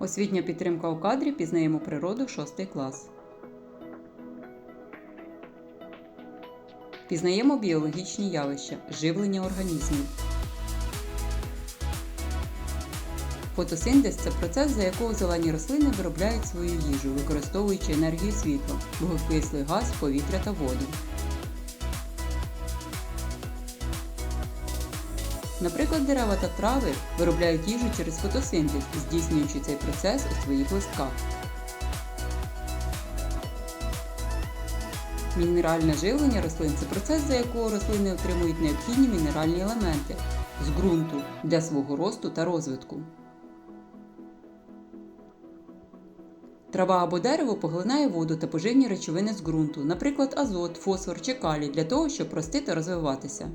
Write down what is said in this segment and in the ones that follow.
Освітня підтримка у кадрі пізнаємо природу 6 клас. Пізнаємо біологічні явища, живлення організмів. Фотосинтез це процес, за якого зелені рослини виробляють свою їжу, використовуючи енергію світла, вуглекислий газ, повітря та воду. Наприклад, дерева та трави виробляють їжу через фотосинтез, здійснюючи цей процес у своїх листках. Мінеральне живлення рослин це процес, за якого рослини отримують необхідні мінеральні елементи з ґрунту для свого росту та розвитку. Трава або дерево поглинає воду та поживні речовини з ґрунту, наприклад, азот, фосфор чи калій, для того, щоб рости та розвиватися.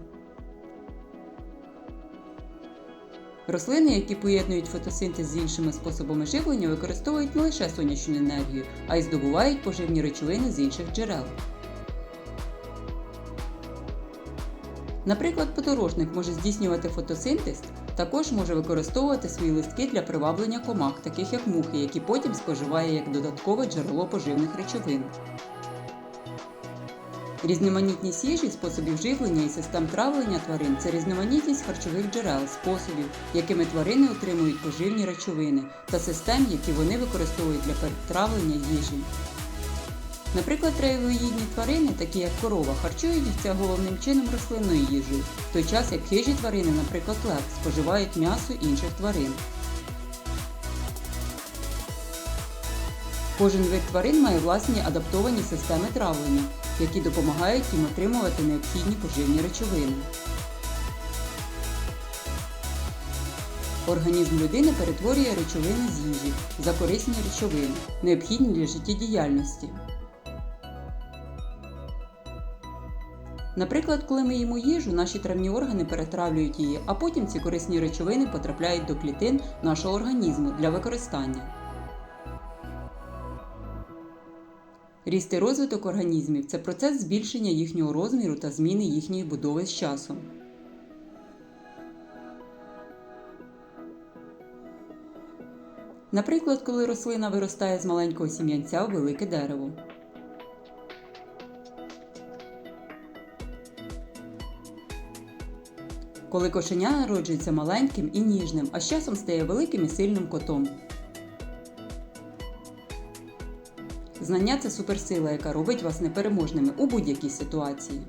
Рослини, які поєднують фотосинтез з іншими способами живлення, використовують не лише сонячну енергію, а й здобувають поживні речовини з інших джерел. Наприклад, подорожник може здійснювати фотосинтез, також може використовувати свої листки для приваблення комах, таких як мухи, які потім споживає як додаткове джерело поживних речовин. Різноманітність їжі, способів живлення і систем травлення тварин це різноманітність харчових джерел, способів, якими тварини отримують поживні речовини, та систем, які вони використовують для перетравлення їжі. Наприклад, травоїдні тварини, такі як корова, харчуються головним чином рослинною їжею, в той час як хижі тварини, наприклад, лев, споживають м'ясо інших тварин. Кожен вид тварин має власні адаптовані системи травлення, які допомагають їм отримувати необхідні поживні речовини. Організм людини перетворює речовини з їжі за корисні речовини, необхідні для життєдіяльності. Наприклад, коли ми їмо їжу, наші травні органи перетравлюють її, а потім ці корисні речовини потрапляють до клітин нашого організму для використання. Ріст і розвиток організмів це процес збільшення їхнього розміру та зміни їхньої будови з часом. Наприклад, коли рослина виростає з маленького сім'янця в велике дерево. Коли кошеня народжується маленьким і ніжним, а з часом стає великим і сильним котом. Знання це суперсила, яка робить вас непереможними у будь-якій ситуації.